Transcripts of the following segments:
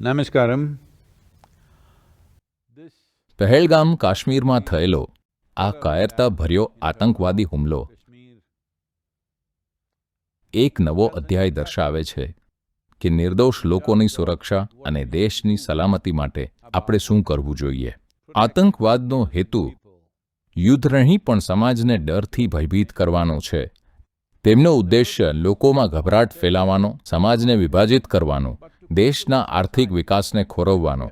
Namaskaram. Pahalgam કાશ્મીરમાં થયેલો આ કાયરતા ભર્યો આતંકવાદી હુમલો એક નવો અધ્યાય દર્શાવે છે કે નિર્દોષ લોકોની સુરક્ષા અને દેશની સલામતી માટે આપણે શું કરવું જોઈએ આતંકવાદનો હેતુ યુદ્ધ નહીં પણ સમાજને ડરથી ભયભીત કરવાનો છે તેમનો ઉદ્દેશ્ય લોકોમાં ગભરાટ ફેલાવવાનો સમાજને વિભાજિત કરવાનો દેશના આર્થિક વિકાસને ખોરવવાનો.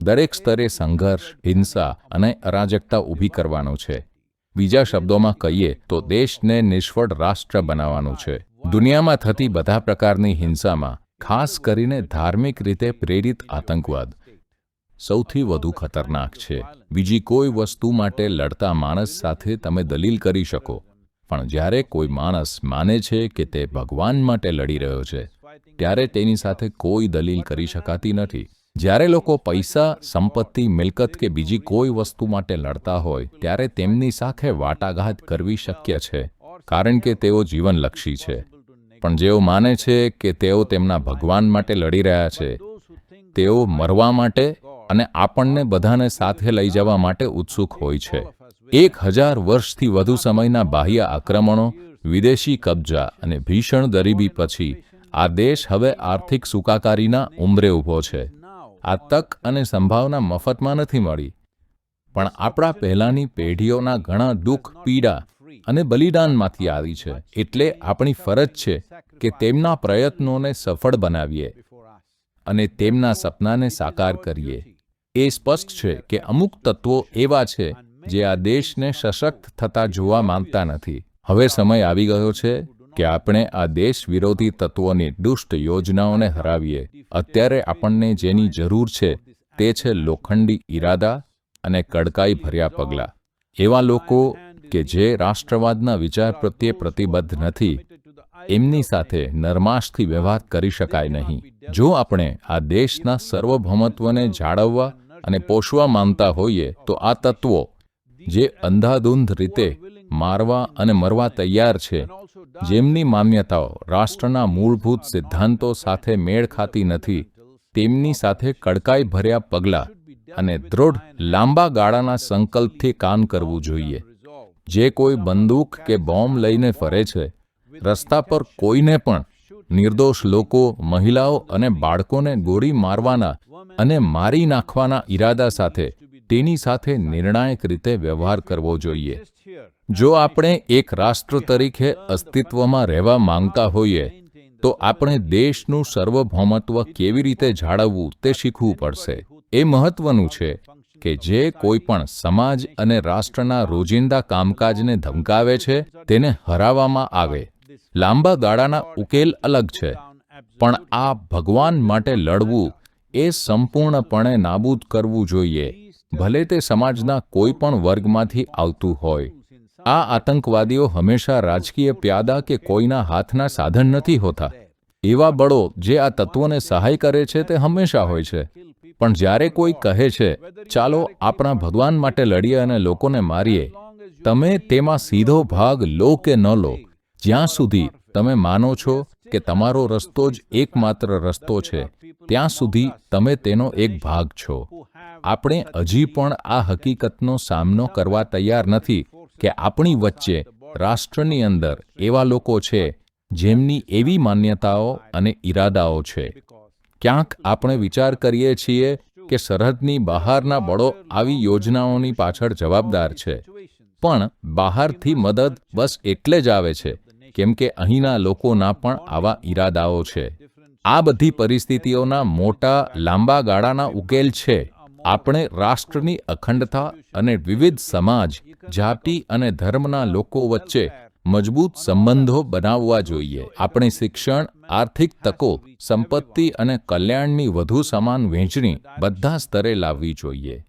દરેક સ્તરે સંઘર્ષ, હિંસા અને અરાજકતા ઊભી કરવાનો છે. બીજા શબ્દોમાં કહીએ તો દેશને નિષ્ફળ રાષ્ટ્ર બનાવવાનું છે. દુનિયામાં થતી બધા પ્રકારની હિંસામાં, ખાસ કરીને ધાર્મિક રીતે પ્રેરિત આતંકવાદ, સૌથી વધુ ખતરનાક છે. બીજી કોઈ વસ્તુ માટે લડતા માણસ સાથે તમે દલીલ કરી શકો, પણ જ્યારે કોઈ માણસ માને છે કે તે ભગવાન માટે લડી રહ્યો છે ત્યારે તેની સાથે કોઈ દલીલ કરી શકાતી નથી. જ્યારે લોકો પૈસા, સંપત્તિ, મિલકત કે બીજી કોઈ વસ્તુ માટે લડતા હોય, ત્યારે તેમની સાથે વાટાઘાત કરવી શક્ય છે, કારણ કે તેઓ જીવનલક્ષી છે. પણ જેઓ માને છે કે તેઓ તેમના ભગવાન માટે લડી રહ્યા છે, તેઓ મરવા માટે અને આપણને બધાને સાથે લઈ જવા માટે ઉત્સુક હોય છે. એક હજાર વર્ષથી વધુ સમયના બાહ્ય આક્રમણો, વિદેશી કબજા અને ભીષણ ગરીબી પછી આ દેશ હવે આર્થિક સુકાકારીના ઉંબરે ઊભો છે. આ તક અને સંભાવના મફતમાં નથી મળી. પણ આપણા પહેલાની પેઢીઓના ઘણા દુઃખ, પીડા અને બલિદાનમાંથી આવી છે. એટલે આપણી ફરજ છે કે તેમના પ્રયત્નોને સફળ બનાવીએ અને તેમના સપનાને સાકાર કરીએ. એ સ્પષ્ટ છે કે અમુક તત્વો એવા છે જે આ દેશને સશક્ત થતા જોવા માંગતા નથી. હવે સમય આવી ગયો છે કે આપણે આ દેશ વિરોધી તત્વોની દુષ્ટ યોજનાઓને હરાવીએ. અત્યારે આપણને જેની જરૂર છે તે છે લોખંડી ઈરાદા અને કડકાઈ ભર્યા પગલાં. એવા લોકો કે જે રાષ્ટ્રવાદના વિચાર પ્રત્યે પ્રતિબદ્ધ નથી, એમની સાથે નરમાશથી વ્યવહાર કરી શકાય નહીં. જો આપણે આ દેશના સર્વભૌમત્વને જાળવવા અને પોષવા માંગતા હોઈએ, તો આ તત્વો જે અંધાધૂંધ રીતે મારવા અને મરવા તૈયાર છે જેમની માન્યતાઓ રાષ્ટ્રના મૂળભૂત સિદ્ધાંતો સાથે મેળ ખાતી નથી, તેમની સાથે કડકાઈ ભર્યા પગલાં અને દૃઢ, લાંબા ગાળાના સંકલ્પથી કામ કરવું જોઈએ. જે કોઈ બંદૂક કે બોમ્બ લઈને ફરે છે, રસ્તા પર કોઈને પણ નિર્દોષ લોકો, મહિલાઓ અને બાળકોને ગોળી મારવાના અને મારી નાખવાના ઈરાદા સાથે તેની સાથે નિર્ણાયક રીતે વ્યવહાર કરવો જોઈએ. જો આપણે એક રાષ્ટ્ર તરીકે અસ્તિત્વમાં રહેવા માંગતા હોઈએ, તો આપણે દેશનું સર્વભૌમત્વ કેવી રીતે જાળવવું તે શીખવું પડશે. એ મહત્વનું છે કે જે કોઈ પણ સમાજ અને રાષ્ટ્રના રોજિંદા કામકાજને ધમકાવે છે, તેને હરાવવામાં આવે. લાંબા ગાળાના ઉકેલ અલગ છે, પણ આ ભગવાન માટે લડવું એ સંપૂર્ણપણે નાબૂદ કરવું જોઈએ. ભલે તે સમાજના કોઈ પણ વર્ગમાંથી આવતું હોય. આ આતંકવાદીઓ હંમેશા રાજકીય પ્યાદા કે કોઈના હાથના સાધન નથી હોતા. એવા બળો જે આ તત્વોને સહાય કરે છે તે હંમેશા હોય છે. પણ જ્યારે કોઈ કહે છે, ચાલો આપણા ભગવાન માટે લડીએ અને લોકોને મારીએ, તમે તેમાં સીધો ભાગ લો કે ન લો. જ્યાં સુધી તમે માનો છો કે તમારો રસ્તો જ એકમાત્ર રસ્તો છે, ત્યાં સુધી તમે તેનો એક ભાગ છો. આપણે હજી પણ આ હકીકતનો સામનો કરવા તૈયાર નથી કે આપણી વચ્ચે રાષ્ટ્રની અંદર એવા લોકો છે જેમની એવી માન્યતાઓ અને ઈરાદાઓ છે. ક્યાંક આપણે વિચાર કરીએ છીએ કે સરહદની બહારના બળો આવી યોજનાઓની પાછળ જવાબદાર છે. પણ બહારથી મદદ બસ એટલે જ આવે છે, કેમ કે અહીંના લોકોના પણ આવા ઈરાદાઓ છે. આ બધી પરિસ્થિતિઓના મોટા લાંબા ગાળાના ઉકેલ છે. આપણે રાષ્ટ્રની અખંડતા અને વિવિધ સમાજ, જાતિ અને ધર્મના લોકો વચ્ચે મજબૂત સંબંધો બનાવવા જોઈએ. આપણે શિક્ષણ, આર્થિક તકો, સંપત્તિ અને કલ્યાણની વધુ સમાન વહેંચણી બધા સ્તરે લાવવી જોઈએ.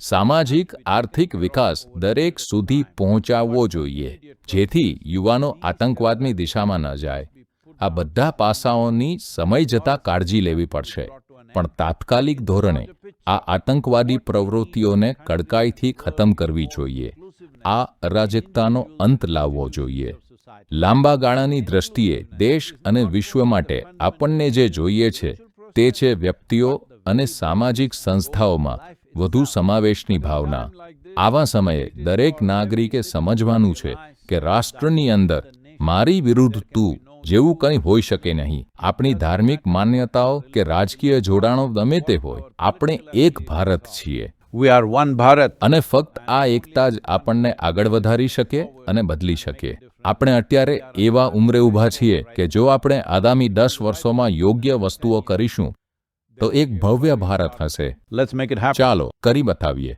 સામાજિક, આર્થિક વિકાસ દરેક સુધી પહોંચાડવો જોઈએ, જેથી યુવાનો આતંકવાદની દિશામાં ન જાય. આ બધા પાસાઓની સમય જતાં કાળજી લેવી પડશે. પણ તાત્કાલિક ધોરણે આ આતંકવાદી પ્રવૃત્તિઓને કડકાઈથી ખતમ કરવી જોઈએ. આ અરાજકતાનો અંત લાવવો જોઈએ. લાંબા ગાળાની દ્રષ્ટિએ દેશ અને વિશ્વ માટે આપણને જે જોઈએ છે, તે છે વ્યક્તિઓ અને સામાજિક સંસ્થાઓમાં વધુ સમાવેશની ભાવના. આવા સમયે દરેક નાગરિકે સમજવાનું છે કે રાષ્ટ્રની અંદર મારી વિરુદ્ધ તું જેવું કંઈ હોઈ શકે નહીં. આપણી ધાર્મિક માન્યતાઓ કે રાજકીય જોડાણો ગમે તે હોય આપણે એક ભારત છીએ. વી આર વન ભારત અને ફક્ત આ એકતા જ આપણને આગળ વધારી શકે અને બદલી શકે. આપણે અત્યારે એવા ઉંમરે ઊભા છીએ કે જો આપણે આગામી દસ વર્ષોમાં યોગ્ય વસ્તુઓ કરીશું તો એક ભવ્ય ભારત હશે. ચાલો કરી બતાવીએ.